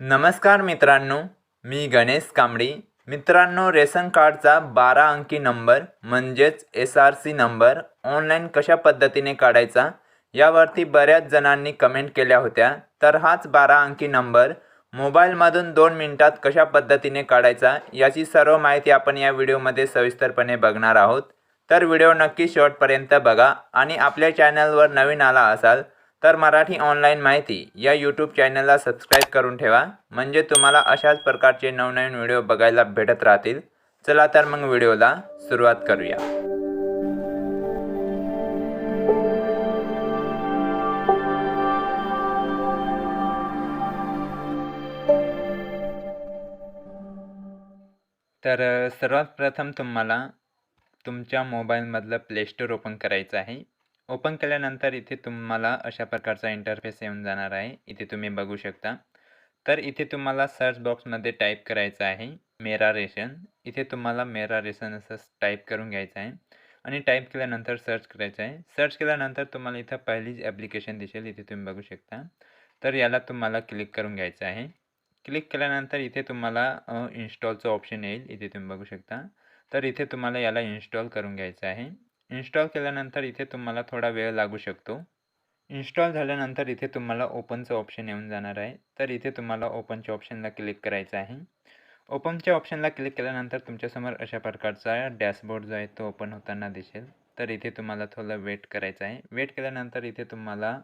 नमस्कार मित्रांनो मी गणेश कांबळी. मित्रांनो रेशन कार्डचा बारा अंकी नंबर म्हणजेच S R C number online कशा पद्धतीने काढायचा यावरती बऱ्याच जणांनी कमेंट केल्या होत्या. तर हाच बारा अंकी नंबर मोबाईलमधून दोन मिनिटात कशा पद्धतीने काढायचा याची सर्व माहिती आपण या व्हिडिओमध्ये सविस्तरपणे बघणार आहोत. तर व्हिडिओ नक्की शेवटपर्यंत बघा आणि आपल्या चॅनलवर नवीन आला असाल तर मराठी ऑनलाईन माहिती या यूट्यूब चॅनलला सबस्क्राईब करून ठेवा. म्हणजे तुम्हाला अशाच प्रकारचे नवनवीन व्हिडिओ बघायला भेटत राहतील. चला तर मग व्हिडिओला सुरुवात करूया. तर सर्वात प्रथम तुम्हाला तुमच्या मोबाईलमधलं प्ले स्टोअर ओपन करायचं आहे. ओपन केल्यानंतर इथे तुम्हाला अशा प्रकारचा इंटरफेस येऊन जाणार आहे. इथे तुम्ही बघू शकता. तर इथे तुम्हाला सर्च बॉक्समध्ये टाईप करायचं आहे. मेरा रेशन इथे तुम्हाला मेरा रेशन असं टाईप करून घ्यायचं आहे. आणि टाईप केल्यानंतर सर्च करायचं आहे. सर्च केल्यानंतर तुम्हाला इथं पहिलीच ॲप्लिकेशन दिसेल. इथे तुम्ही बघू शकता. तर याला तुम्हाला क्लिक करून घ्यायचं आहे. क्लिक केल्यानंतर इथे तुम्हाला इन्स्टॉलचं ऑप्शन येईल. इथे तुम्ही बघू शकता. तर इथे तुम्हाला याला इन्स्टॉल करून घ्यायचं आहे. इन्स्टॉल केल्यानंतर इथे तुम्हाला थोडा वेळ लागू शकतो. इन्स्टॉल झाल्यानंतर इथे तुम्हाला ओपनचं ऑप्शन येऊन जाणार आहे. तर इथे तुम्हाला ओपनच्या ऑप्शनला क्लिक करायचं आहे. ओपनच्या ऑप्शनला क्लिक केल्यानंतर तुमच्यासमोर अशा प्रकारचा डॅशबोर्ड जो आहे तो ओपन होताना दिसेल. तर इथे तुम्हाला थोडं वेट करायचं आहे. वेट केल्यानंतर इथे तुम्हाला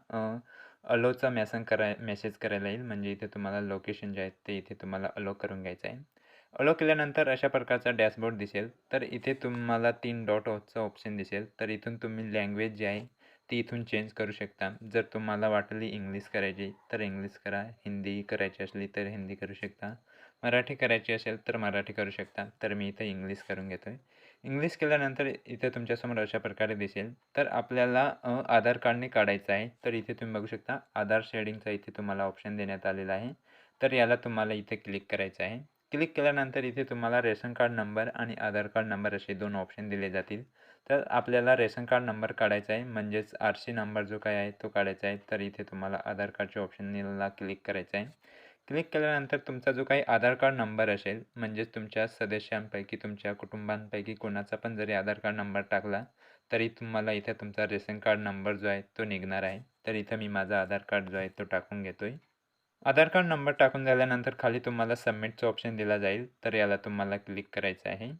अलोचा मॅसन कराय मेसेज करायला येईल. म्हणजे इथे तुम्हाला लोकेशन जे आहे ते इथे तुम्हाला अलो करून घ्यायचं आहे. अलो केल्यानंतर अशा प्रकारचा डॅशबोर्ड दिसेल. तर इथे तुम्हाला तीन डॉटचं ऑप्शन दिसेल. तर इथून तुम्ही लँग्वेज जी आहे ती इथून चेंज करू शकता. जर तुम्हाला वाटली इंग्लिश करायची तर इंग्लिश करा हिंदी करायची असली तर हिंदी करू शकता. मराठी करायची असेल तर मराठी करू शकता. तर मी इथं इंग्लिश करून घेतो आहे इंग्लिश केल्यानंतर इथे तुमच्यासमोर अशा प्रकारे दिसेल. तर आपल्याला आधार कार्डने काढायचं आहे. तर इथे तुम्ही बघू शकता आधार शेडिंगचा इथे तुम्हाला ऑप्शन देण्यात आलेला आहे. तर याला तुम्हाला इथे क्लिक करायचं आहे. क्लिक केल्यानंतर इथे तुम्हाला रेशन कार्ड नंबर आणि आधार कार्ड नंबर असे दोन ऑप्शन दिले जातील. तर आपल्याला रेशन कार्ड नंबर काढायचा आहे म्हणजेच आर सी नंबर जो काय आहे तो काढायचा आहे. तर इथे तुम्हाला आधार कार्डच्या ऑप्शनला क्लिक करायचं आहे. क्लिक केल्यानंतर तुमचा जो काही आधार कार्ड नंबर असेल म्हणजेच तुमच्या सदस्यांपैकी तुमच्या कुटुंबांपैकी कोणाचा पण जरी आधार कार्ड नंबर टाकला तरी तुम्हाला इथे तुमचा रेशन कार्ड नंबर जो आहे तो निघणार आहे. तर इथं मी माझा आधार कार्ड जो आहे तो टाकून घेतो आहे आधार कार्ड नंबर टाकून झाल्यानंतर खाली तुम्हाला सबमिटचं ऑप्शन दिला जाईल तर याला तुम्हाला क्लिक करायचं आहे.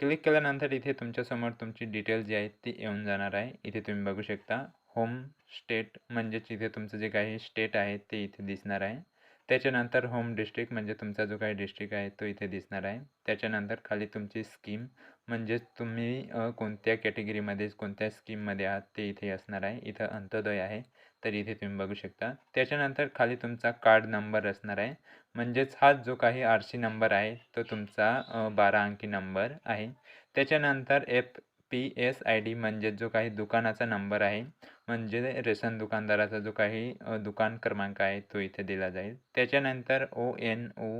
क्लिक केल्यानंतर इथे तुमच्यासमोर तुमची डिटेल जी आहेत ती येऊन जाणार आहे. इथे तुम्ही बघू शकता होम स्टेट म्हणजेच इथे तुमचं जे काही स्टेट आहे ते इथे दिसणार आहे. त्याच्यानंतर होम डिस्ट्रिक्ट म्हणजे तुमचा जो काही डिस्ट्रिक्ट आहे तो इथे दिसणार आहे. त्याच्यानंतर खाली तुमची स्कीम म्हणजेच तुम्ही कोणत्या कॅटेगरीमध्ये कोणत्या स्कीममध्ये आहात ते इथे असणार आहे. इथं अंत्योदय आहे. तर इथे तुम्ही बघू शकता. त्याच्यानंतर खाली तुमचा कार्ड नंबर असणार आहे. म्हणजेच हा जो काही आर सी नंबर आहे तो तुमचा बारा अंकी नंबर आहे. त्याच्यानंतर F P S I D म्हणजे जो काही दुकानाचा नंबर आहे म्हणजे रेशन दुकानदाराचा जो काही दुकान क्रमांक आहे तो इथे दिला जाईल. त्याच्यानंतर O N O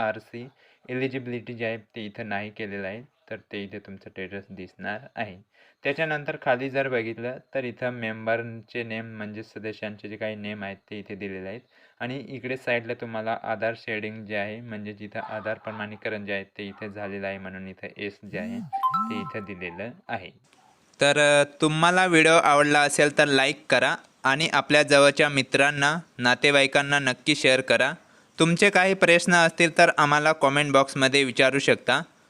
R C eligibility जी आहे ते इथं नाही केलेलं आहे. तर ते इथे तुमचं स्टेटस दिसणार आहे. त्याच्यानंतर खाली जर बघितलं तर इथं मेंबरचे नेम म्हणजे सदस्यांचे जे काही नेम आहेत ते इथे दिलेले आहेत. आणि इकडे साईडला तुम्हाला आधार शेडिंग जे आहे म्हणजे जिथं आधार प्रमाणीकरण जे आहे ते इथे झालेलं आहे म्हणून इथं एस जे आहे ते इथं दिलेलं आहे. तर तुम्हाला व्हिडिओ आवडला असेल तर लाईक करा आणि आपल्या जवळच्या मित्रांना नातेवाईकांना नक्की शेअर करा. तुमचे काही प्रश्न असतील तर आम्हाला कॉमेंट बॉक्समध्ये विचारू शकता.